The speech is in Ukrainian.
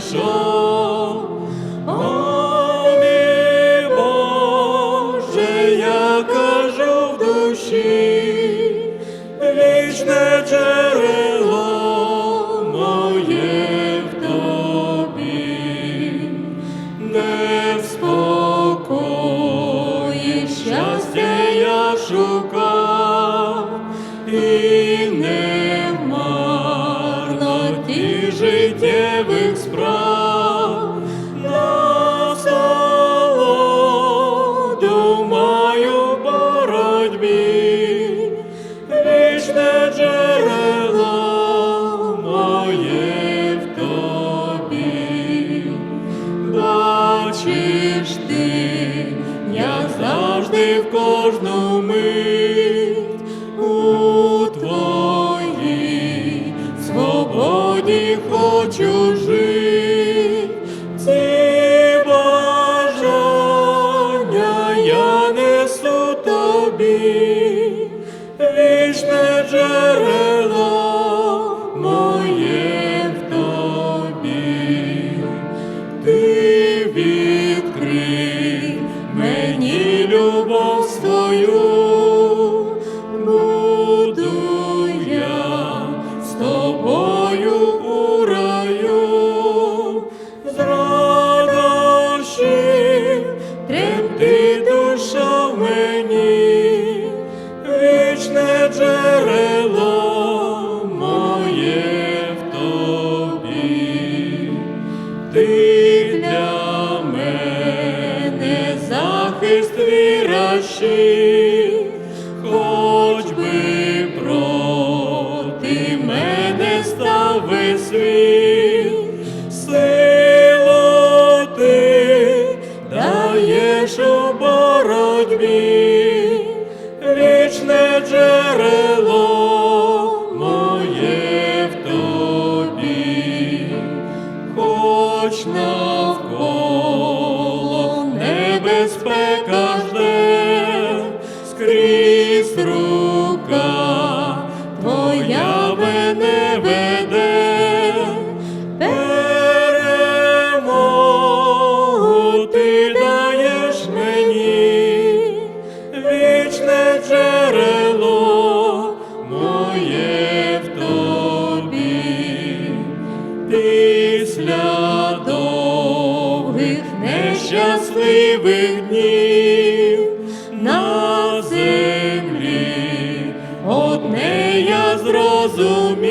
прийшов, О, я кажу в душі, вічне джерело тобі, де в спокої щастя я шукав і не. Кожну мить у твоїй свободі хочу жити. Ці бажання я несу тобі, вічне джерело тремти душа в мені, вічне джерело моє в тобі. Ти для мене захист віращий, хоч навколо Нещасливих днів на землі. Одне я зрозумів,